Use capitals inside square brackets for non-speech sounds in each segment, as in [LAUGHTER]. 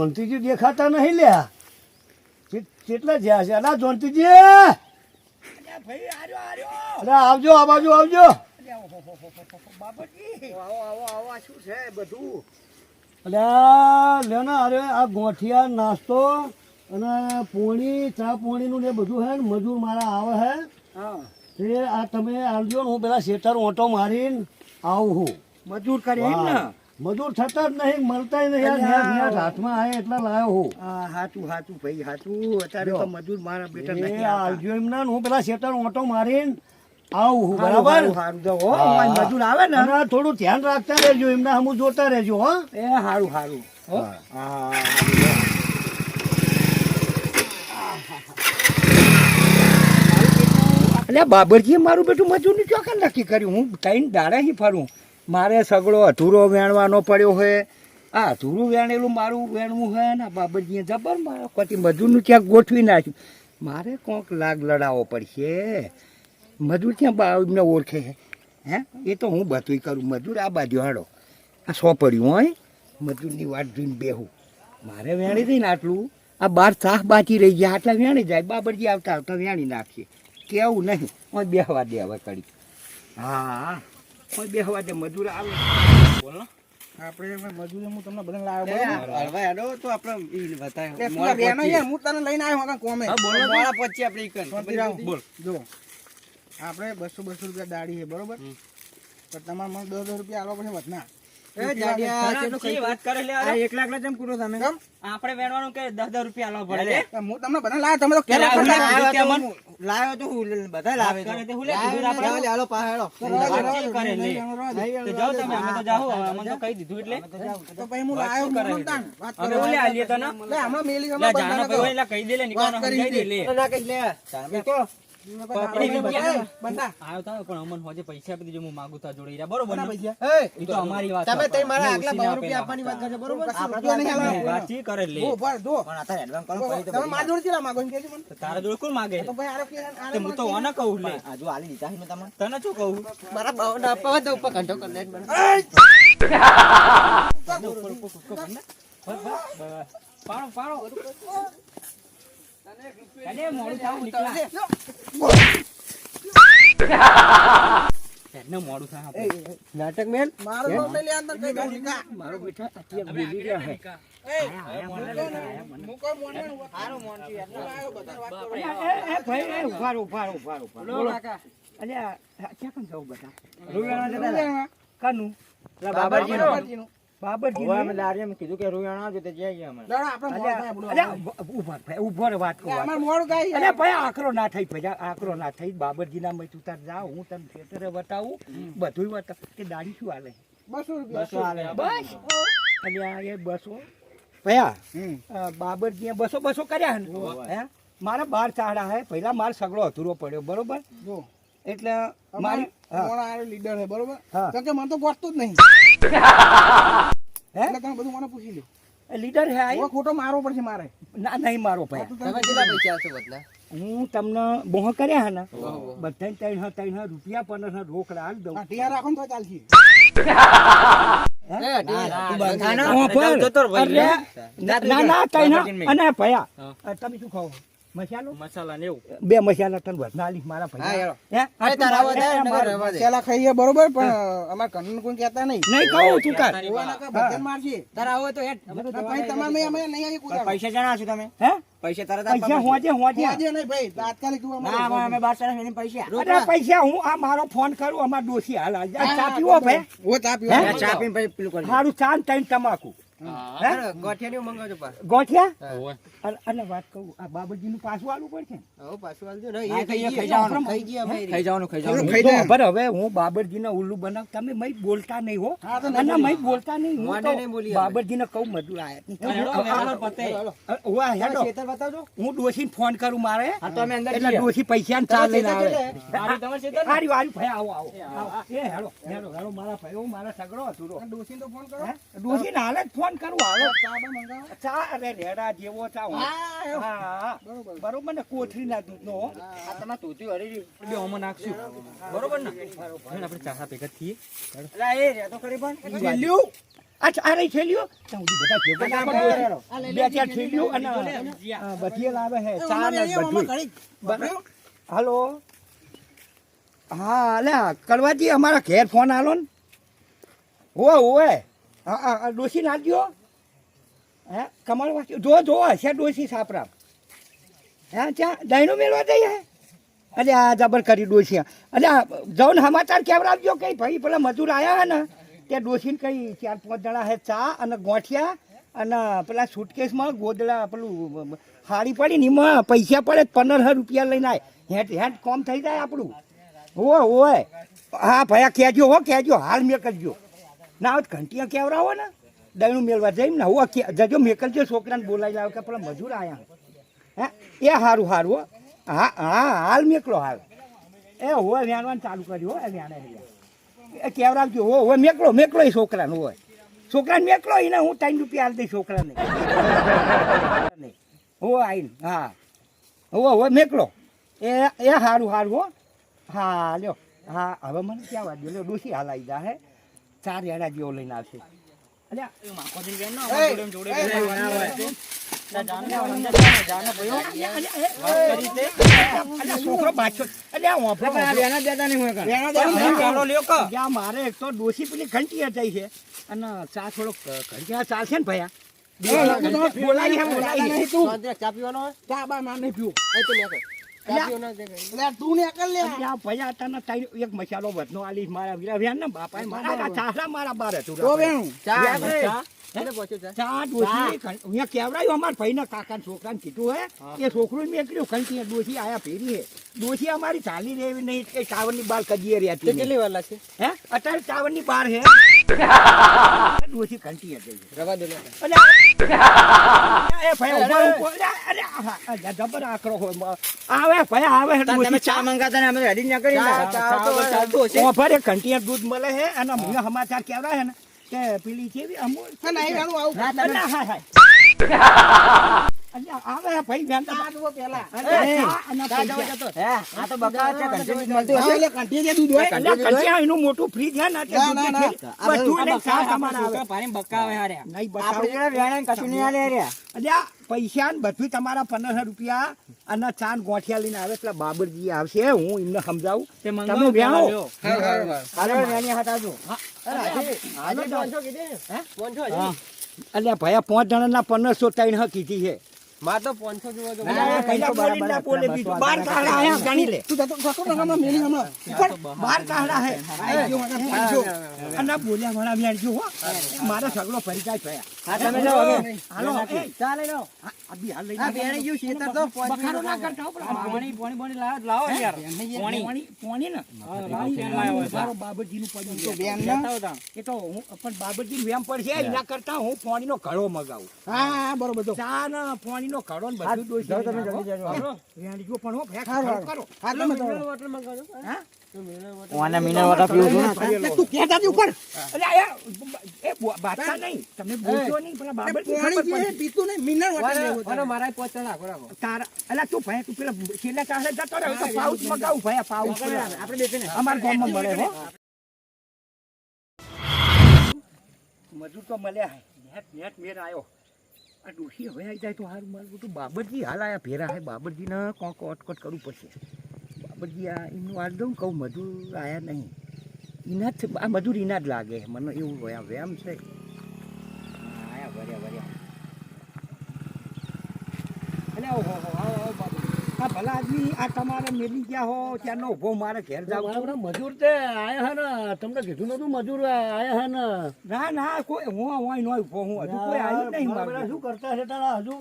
જોનતીજી દેખાતા નહીં લ્યા. કેટલા જ્યાં છે? અલા જોનતીજી અરે આવજો આ બાજુ આવજો. અલ્યા લે ને અરે આ ગોઠિયા નાસ્તો અને પોણી ચા પોણીનું ને બધું હે ને મજૂર મારા આવે હે. તે આ તમે આવજો હું પેલા શેતર ઓટો મારીને આવું હું. મજૂર કરી ને. મજૂર થતા જ નહીં મળતા નહીં. હાથમાં આવે એટલા લાયો હું. સાચું હાચું હાચું ભાઈ હાચું. અત્યારે તો મજૂર મારા બેટા નહીં આવજો એમ ના હું પેલા શેતર ઓટો મારીને આવું બરાબર? હો હા. મજૂર આવે ને. થોડું ધ્યાન રાખતા રહેજો એમના હમું જોતા રહેજો હો. એ હારું સારું હો. હા. હા એટલે બાબરજીએ મારું બેટું મજૂરનું ચોકન નક્કી કર્યું. હું ત્રણ દાડા ફરું. મારે સગડો અધૂરો વેણવાનો પડ્યો હોય આ અધૂરું વેણેલું મારું વેણવું હોય ને આ બાબરજીએ જબર મારો. પછી મજૂરનું ક્યાંક ગોઠવી નાખ્યું. મારે કોક લાગ લડાવવો પડશે. મજૂર ક્યાં બા એમને ઓળખે છે? હે? એ તો હું બધુંય કરું. મજૂર આ બાજુ હાડો. આ સો પડ્યું હોય. મજૂરની વાત જોઈને બેહું. મારે વેણી દઈને આટલું. આ બાર સાફ બાકી રહી ગયા. આટલા વેણી જાય. બાબરજી આવતા આવતા વેણી નાખીએ. કેવું નહીં. ઓય બેહવા દે હવે કડી. હા. ઓય બેહવા દે મજૂર આવે બોલો આપણે હવે હું તમને બધા લાવ્યો હળવા હેડો તો આપણે ઈ બતાય. લે, બેનો યાર, હું તને લઈને આવ્યો કોમે. બોલો પછી આપણે ઈ. બોલ. જો આપણે બસો બસો રૂપિયા દાડી છે બરોબર પણ તમારે મને દસ દસ રૂપિયા આલો પછી વધના એ જાડિયા, કેટલું કઈ વાત કરે લે આ આ? એકલા એકલા જેમ કરો તમે કેમ? આપણે વેણવાનું કે દસ દસ રૂપિયા આલવા પડે હું તમને બધા લાવ્યો તમે તો લાવ્યો, તો હું બધા વાત કરે તે હું લે, કીધું આપણે. હાલો વાતચીત કરે તો જાઓ તમે, અમે તો જાઓ, અમને તો કહી દીધું એટલે. તો પછી હું લાવ્યો કરે અમે ઓલે આલીએ તને. લે, હમણાં મેલી હમણાં જાનો કહો. કહી દે લે, નિકાલનો વાત દે લે. ના કહીશ લે. તો, મારા મારા તને શું કહું પાડો પાડો નાટક મેન મારો. મારો બેટા અત્યારે બોલી રહ્યા. હું. લાવ્યો, બધાને વાત કરો. એ, એ, ભાઈ એ ઊભા રહો, ઊભા રહો, ઊભા બાબરજી આપણે ભાઈ વાત કહું મોડું થાય. અરે. ભાઈ આકરો ના થઈ ભજા આકરો ના થઈ બાબરજી ના તું તાર જા હું તને ખેતરે બતાવું. બધું બતાવ કે દાડી શું હાલે? બસો રૂપિયા. બસ અલ્યા એ બસો. ભયા? હમ. બાબરજી બસો બસો કર્યા હે મારા બાર ચાડા હે. પહેલા માર સગડો અધૂરો પડ્યો બરોબર? જો, એટલે મારી કોણ લીડર છે, બરોબર? કારણ કે મને તો ગોઠતું જ નહીં. હે? એટલે તમે બધું મને પૂછી લો. લીડર હે આ ખોટો મારો પડશે મારે. ના નહીં મારો ભાઈ છો બદલા? હું તમને બોહ કર્યા હે ને બધા ત્રણ હા ત્રણ હા રૂપિયા પંદર હા રોકડા હાલ દઉં. ટીઆર રાખો ને તો ચાલશે. ના ના ના ત્રણ હા. અને ભયા તમે શું ખાઓ મસાલો? મસાલા ને એવું. બે મસાલા તને વધનાલી મારા હે? મારે- ખાઈએ બરોબર પણ અમારે કનન કોઈ કહેતા નહીં. નહીં કહું તું ભાઈ તમારે મેં અમે નહીં આવી કૂદાડો. પૈસા જણા છો તમે? હે? પૈસા તરત પૈસા હોજે હોજે. હોજે નહીં ભાઈ, તાત્કાલિક તું અમારે અમે બાર જણા પૈસા. અરે પૈસા હું આ મારો ફોન કરું અમાર દોશી હાલ. આ ચા પીવો ભાઈ. ઓ ચા પીવા. ચા પીને પછી પેલું કરી સારું ચા ને તમાકુ? ગોઠિયા ને મંગાવજો પા ગોઠિયા? અને- અને વાત કહું આ બાબરજી નું પાછું આલવું પડશે ને? હા, ખાઈ ખાઈ જવાનું. ખાઈ જવાનું ખાઈ ચાલો, જવાનું. ખાઈ જો, જાય. પણ હવે હું બાબરજી ને ઉલ્લુ બનાવ તમે મય બોલતા નહીં હો. અને મય બોલતા નહીં હું. બાબરજી ને કહું આયા હેડો હું ડોસી ફોન કરું મારે. હા, તો અમે અંદર એટલે ડોસી પૈસા ચા લઈને આવે. ને? એ હેડો હેડો હેડો મારા ભાઈ મારા સગડો હતો ડોશીને તો ફોન કરો. ડોસી હાલે જ ફોન કરું હાલો. ચા બા મંગાવો. ચા અરે રેડા જેવો ચા હું. બરોબર. બરોબર ને કોથળી ના દૂધ નો આ તમે તૂટી હરી બે ઓમાં નાખશું. બરોબર ને? આપણે ચા ભેગા થઈએ. અલા, એ રે તો કરી પણ. જીલ્યું. અચ્છા અરે થેલીઓ ત્યાં સુધી બધા ભેગા. બે ચાર થેલીઓ અને બધી લાવે હે ચા ને બધું હાલો. હા અલ્યા કરવાજી અમારા ઘેર ફોન આલો ને. હોવે હોવે. હા ડોસી નાખજો હે, કમળ વાંચ્યો. જો જો, હશે ડોસી સાપરા હે, ત્યાં દહીનો મેળવા જઈએ? અરે, આ જબર કરી ડોસી અરે જાઉં ને સમાચાર રાખજો કઈ? ભાઈ, પેલા મજૂર આવ્યા હે ને ત્યાં ડોસીને કઈ ચાર પાંચ જણા હે ચા અને ગોઠિયા અને પેલા સુટકેસમાં ગોદડા, પેલું, હાડી પડી ને એમાં પૈસા પડે પંદર રૂપિયા લઈને આય. હેઠ હેઠ કોમ થઈ જાય આપણું. હોય હોય હા ભયા કહેજો, હો, કહેજો. હાલ મેં કરજો. ના હવે ઘંટિયા કેવડાવો ને? દયણું મેળવા જઈને ને હું જજો મેકલજો છોકરાને બોલાવી લાવે કે પેલા મજૂર આવ્યા હે? એ સારું સારું હો. હા હા, હાલ મેકલો હાલ. એ હોય વ્યાણવાનું ચાલુ કર્યું હોય વ્યાણે એ કેવડાવજો, હો હોય મેકલો મેકલો એ છોકરાને હોય. છોકરાને મેકલો, એને હું ત્રણ રૂપિયા હાલ દઈશ છોકરાને. હો આવીને હા. હો હોય મેકલો. એ એ સારું સારું હો. હા, લ્યો. હા, હવે મને ક્યાં વાત લ્યો, ડોસી હાલ આવી જા, હે. ચાર એડા જેવો લઈને આવશે. મારે એક તો ડોસી પેલી ઘંટી થઈ છે. અને ચા થોડોક ઘંટિયા ચાલશે ને ભયા બોલાવી બોલાવી ચા પીવાનો ચા બા નહીં પીવું. એક મસાલો વધનો આલી મારા વીરા. વ્યાન ને બાપા મારા ચાસા મારા બાર હતું કેવડાયું? કીધું હે? એ છોકરું કંઈ આયા ફેરી હે. અમારી ચાલી નહીં બાર કેટલી વાર લાગશે? હે? અત્યારે બાર હે. કંટી હતી રવા દો એ ભાઈ જબર આકરો હોય. આવે ભાઈ આવે હે ચા મંગાતા ને અમે રેડી ના કરી ચા- તો હશે ઓફર ઘંટિયા દૂધ મળે છે અને મને સમાચાર કેવડા છે ને? કે પેલી કેવી? અમૂલ હા, નહીં ગાળું આવું હા, હા. [LAUGHS] આવે ભાઈ જુઓ પૈસા. આ તો બકા છે ઘંટી દૂધ હશે. એટલે કંઠીએ જે દૂધ હોય અલ્યા, એનું મોટું ફ્રીજ છે ને તે ના, દૂધની ના, ના. થેલી. બધું તમારે આવે. આપણે બતાવું. જોડે વેણાય ને કશું નહીં હાલે હાર્યા. અલ્યા, પૈસા ને બધું તમારા પંદરસો રૂપિયા અને ચાંદ ગોઠિયા લઈને આવે એટલે બાબરજી આવશે હું એમને સમજાવું તમે વેણી ને? હજી? અલ્યા ભાઈ પાંચ જણાના પંદરસો ત્રણ હ કીધી છે મારે તો પાંચસો જોવો તો અલ્યા, પહેલા બોલી ના બોલે બીજું બાર કાઢા આયા ગણી લે. તું જતો જતો ને મેલી હમણાં. ઉપર બાર કાઢા હે. આઈ ગયો મને પાંચસો. અને બોલ્યા વાળા વ્યાણજો હો. મારા સગલો પરિચય થયા હા, તમે જાઓ હવે. હાલો એ, લો. આ આ હાલ લઈને આ વેણી ગયું શેતર તો બખારો ના કરતા હો પાણી પાણી પાણી ને. મારો બાબરજીનું પડ્યું છે. બેન ના? એ તો હું પણ બાબરજી વેમ પડશે એના કરતા હું પાણીનો ઘડો મગાવું. હા બરોબર. ચા ને ને બધું દોષ જાઓ તમે જલ્દી જજો રેડી વેણજો પણ હો હારું. કરો. હા તમે મિનરલ વોટર મંગાવજો. હા? ઓને મિનરલ વોટર પીવું છું ને. તું કહેતા હતી ઉપર. અરે એ બો- નહીં. તમે બોલશો નહીં પેલા બાબરજી પાણી જે પીતું નહીં મિનરલ વોટર ઓને- લેવું મારા પાંચ રાખો, રાખો. તારા અલા તું ભાઈ તું પેલા છેલ્લા કાંઠે જતો રહ્યો તો પાઉચ મગાવું ભાઈ પાઉચ આપણે બેસીને. અમારા ગામમાં મળે હો. મજૂર તો મળ્યા હે. નેટ નેટ મેર આવ્યો આ ડોશી હવે આવી જાય તો હારું. મારું બધું બાબરજી હાલ આયા ભેરા હે. બાબરજીને કોક અટકટ કરવું પડશે? બાબરજી આ એમનું હાલ દઉં કહું મજૂર આયા નહીં. એના જ, આ મજૂર એના જ લાગે મને એવું હોય વ્યામ છે. આયા ભર્યા ભર્યા અલે ઓહો, આવો આવો. આ ભલા આદમી આ તમારે મેલી ગયા હો ત્યાંનો ઊભો મારે ઘેર જાવ મજૂર તે આયા હે ને? તમને કીધું નતું મજૂર આયા હે ને? ના ના કોઈ હું હું નો ઊભો હું. હજુ કોઈ આવ્યું નહીં મારા શું કરતા છે તારા હજુ?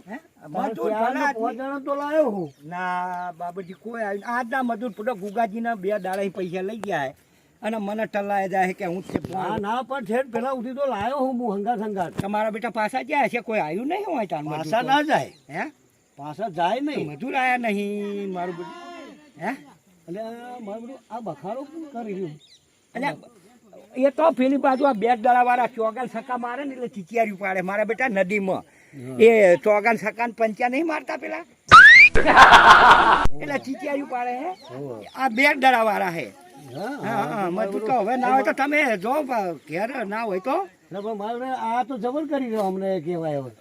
મજૂર ભલા જણા તો લાયો હું. ના બાબુજી કોઈ આવ્યું આજના મજૂર પૂરો ગુગાજીના બે દાડા પૈસા લઈ ગયા હે. અને મને ટલાય જાય કે હું છે ના ના પણ છે પેલા ઉઠી તો લાયો હું હું હંગાત હંગાત. તમારા બેટા પાછા ગયા છે કોઈ આવ્યું નહીં હોય પાછા ના જાય. હે? પાછા જાય નહીં. મજૂર આયા નહીં મારું બધું. હે? એટલે મારું બધું આ બખારો કોણ કરી રહ્યું? એટલે એ તો પેલી બાજુ આ બે દડા વાળા ચોગલ સકા મારે ને એટલે ચીચિયારી પાડે. મારા બેટા નદીમાં. એ ચોગાન સકા ને પંચા નહીં મારતા પેલા? એટલે ચીચિયારી પાડે હે? આ બે દડા વાળા હે હા મજબૂત તો હવે ના હોય તો તમે જો ઘેર ના હોય તો. પણ આ તો જબર કરી રહ્યો અમને કહેવાય હવે.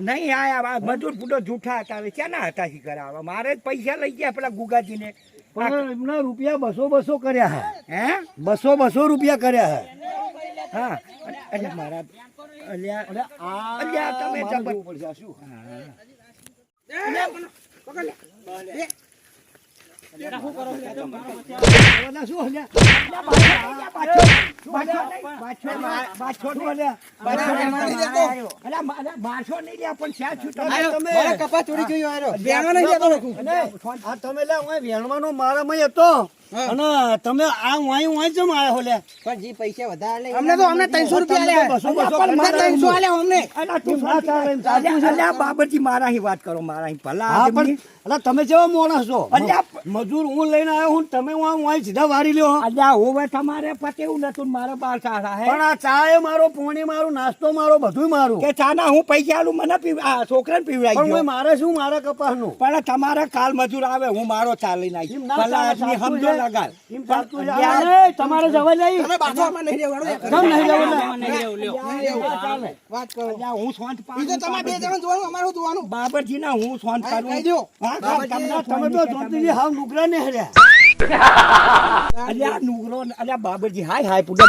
નહીં આ મજૂર ફૂટો જૂઠા હતા હવે ક્યાં હતા શી કરાવવા મારે જ પૈસા લઈ ગયા પેલા ગુગાજીને. પણ એમના રૂપિયા બસો બસો કર્યા હે. હે? બસો બસો રૂપિયા કર્યા હે. હા. એટલે મારા અલ્યા આ અલ્યા તમે જબર- પડશે, શું? બધા મારા બેણો નહીં લે હું વેણવાનો મારામાં હતો. અને તમે આ વાઈ વાઈ જમ આયા હોલે? પણ જી પૈસા વધારે લે અમને તો અમને 300 રૂપિયા લે બસો બસો અમને? 300 આલે અમને ના ચાલે એમ ચાલતું છે. બાબરજી મારા હી વાત કરો મારા હી ભલા હા પણ. અલા તમે જેવો માણસ છો. અલ્યા, મજૂર હું લઈને આવ્યો હું તમે હું વાઈ સીધા વારી લ્યો હો. અલ્યા હોવે તમારે પટેવું નતું ને મારે બાર સાડા હે. પણ આ ચા એ મારો પોણી મારું નાસ્તો મારો બધું મારું. કે ચાના હું પૈસા આલું મને પીવ આ છોકરાને પીવડાવી પણ દ્યો. હું મારે શું મારા કપાસનું? પણ તમારે કાલ મજૂર આવે હું મારો ચા લઈને આવી ભલા ચાલે, આદમી સમજો તમારે જવા જઈ તમે બાથો આમાં નહીં રહેવાનું કેમ નહીં જવું લે? ના ચાલે. વાત કરો. અલ્યા, હું શાંત ઈ તો તમારે બે જણ જોવાનું અમારું જોવાનું? બાબરજી ના હું શાંત હા, કરું કહી દ્યો. હા, તમને તમે તો જોતીજી હાવ નુકરા ને હર્યા. [LAUGHS] અલ્યા નુગરો ને- અલ્યા બાબરજી હાય હાય પૂડા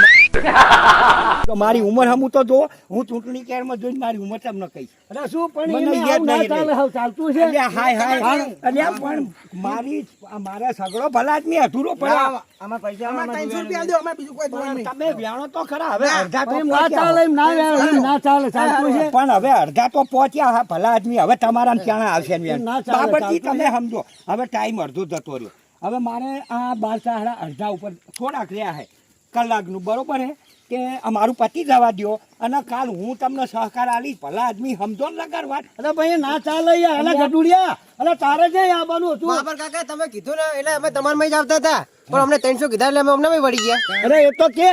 તો મારી ઉંમર હમું તો જો હું ચૂંટણી કેરમાં જોઈને મારી ઉંમર તમને કહીશ. અરે શું પણ મને યાદ ના નહીં ચાલે એટલે. ચાલતું છે. અલ્યા હાય હાય. અલ્યા પણ મારી આ મારા સગડો ભલા આદમી અધૂરો પડ્યો આમાં પૈસા આમાં 300 રૂપિયા દો અમારે બીજું કોઈ જોવાનું નહીં. તમે વ્યાણો તો ખરા હવે અડધા તો ના ચાલે એમ ના વ્યાણો એમ ના ચાલે ચાલતું છે. પણ હવે અડધા તો પહોંચ્યા હા ભલા આદમી હવે તમારા ક્યાં આવશે ચાલતું તમે સમજો હવે ટાઈમ અડધો જતો રહ્યો. હવે મારે આ બાર સાડા અડધા ઉપર થોડાક રહ્યા છે. કલાકનું બરોબર હે? કે અમારું પતિ જવા દ્યો અને કાલ હું તમને સહકાર આલી ભલા આદમી સમજો ને લગાડ વાત અરે ભાઈ ના ચાલે યાર. અલા ગઢુડિયા અલા તારે જ આવવાનું હતું? બાબર કાકા તમે કીધું ને એટલે અમે તમારા જ આવતા હતા. પણ અમને ત્રણસો કીધા એટલે અમે અમને વળી ગયા. અરે એ તો કે.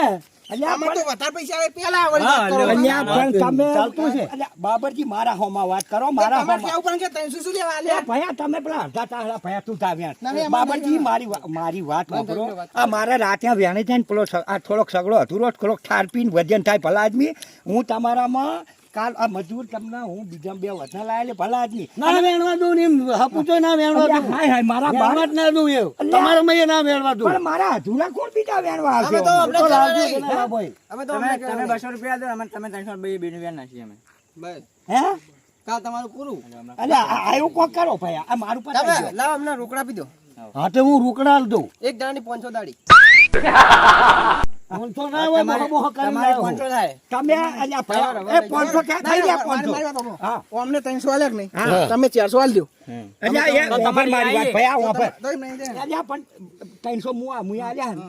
અલ્યા આમાં વધારે પૈસા પેલા વળી વાત કરો. અલ્યા પણ તમે ચાલતું છે. અલ્યા બાબરજી મારા હોમાં વાત કરો મારા તમારે હોમાં કેવું પડે કે 300 શું લેવા એ ભયા તમે પેલા અડધા તાળા ભયા તું તા વ્યાણ. ના, નહીં, અમારે બાબરજી મારી મારી વાત વાપરો આ મારા રાતે વ્યાણે થાય ને પેલો આ થોડોક સગડો અધૂરો થોડોક ઠાર પીને વજન થાય ભલા આદમી હું તમારામાં કાલ આ મજૂર તમને હું બીજા બે વધારે લાયેલે ભલા આદમી. ના વેણવા દઉં ને એમ હપુતો ના વેણવા દઉં. હાય હાય મારા જ ના દઉં અલ્યા. તમારે મય ના વેણવા દઉં. પણ મારા અધૂરા કોણ બીજા વેણવા આવશે? અમે તો અમને તો લાવજો ના લાવો અમે તો તમે બસો રૂપિયા દો અમે તમે ત્રણસો બે બે વેણ નાખી અમે. બસ. હે? કા તમારું પૂરું. અલ્યા આ- આ કોક કરો ભાઈ. આ મારું તમે દ્યો. અમને રોકડા આપી દો. હા તો હું રોકડા દઉં. એક દાણી પાંચસો દાડી પાંચસો ના હોય મોહ મોહ કરીને તમારે લાવો. પાંચસો થાય તમે એ પાંચસો ક્યાં થઈ ગયા પાંચસો મારી વાત સાંભળો. હા ઓ અમને 300 આલ્યા નહીં? તમે 400 આલજો. અલ્યા એ વાપર મારી વાત ભયા વાપર તો એમ નહીં જાય. અલ્યા પણ ત્રણસો મુઆ મુયા આલ્યા ને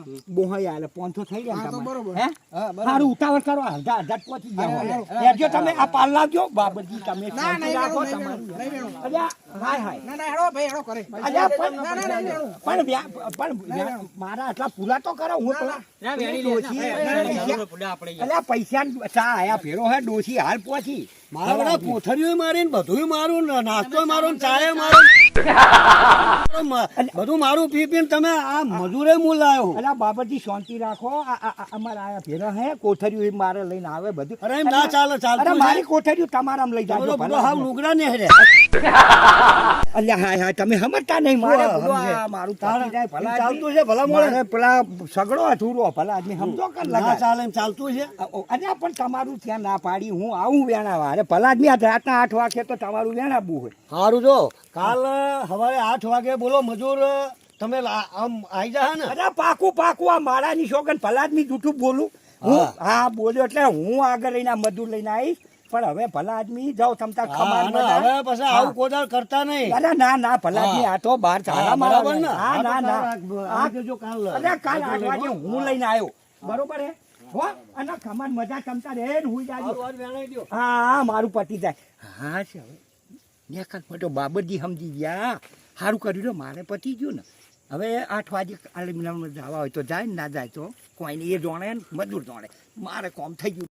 આલે પાંચસો થઈ ગયા હા, તો તમારે. બરોબર. હે હા, બરાબર. સારું ઉતાવળ કરો અડધા અડધા પહોંચી ગયા તમે આ પાલ લાવજો બાબતજી તમે ના, શાંતિ નહીં રાખો વેણું, નહીં તમારું. વેણું, નહીં વેણું. અલ્યા હાય હાય ના, ના, હેડો ભાઈ, હેડો કરે. અલ્યા પણ મારા આટલા પૂરા તો કરો હું પેલા ડોશી- અલ્યા પૈસા ચા આયા ફેરો હે ડોશી હાલ પહોંચી મારા બધા પોથરીઓ મારું નાસ્તો મારો ચાય મારો. બધું મારું પી પીને તમે આ મજૂરે હું લાયો અલ્યા બાબરજી શાંતિ રાખો. આ- આ- આ અમારા આયા ફેરો હે કોથરીઓ એ મારે લઈને આવે બધું. અરે ના ચાલે અરે મારી કોઠરીઓ તમારા લઈ જાજો ભલા. લુગડા ને હે અલ્યા હાય હાય તમે સમજતા નહીં. મારે હા, ચાલતું છે ભલા મોડે. પેલા સગડો અધૂરો ભલા આદમી સમજો કર ના. લગા ચાલે એમ ચાલતું છે? અને પણ તમારું ત્યાં ના પાડી હું આવું વેણાવા. અરે ભલા રાતના આઠ વાગે તો તમારું વેણાવું હોય. સારું જો કાલ સવારે આઠ વાગે બોલો મજૂર તમે આમ આવી જા ને? અરે પાકું પાકું આ શોગન ભલા આદમી જૂઠું બોલું. હું હા. બોલ્યો એટલે હું આગળ લઈને મજૂર લઈને આવીશ. પણ હવે ભલા આદમી જાઓ તમતા હા, ખમાન હવે પછી આવું. કોદાળ કરતા નહીં. અરે ના ના ભલા આદમી આ તો બહાર ચાલા બરાબર ને? હા ના ના. આ જો કાલ અરે કાલ આઠ વાગે હું લઈને આવ્યો. બરોબર હે? હો? અને કમાન મજા કમતા રે ને હું જાજો. હા હા મારું પતી જાય. હા છે હવે. નેકાત મોટો બાબરજી સમજી ગયા. સારું કર્યું લો મારે પતી ગયું ને. હવે આઠ વાગે કાલે મિલાવમાં જવા હોય તો જાય ને ના જાય તો કોઈ નહીં એ જોણે ને મજૂર જોણે. મારે કોમ થઈ ગયું.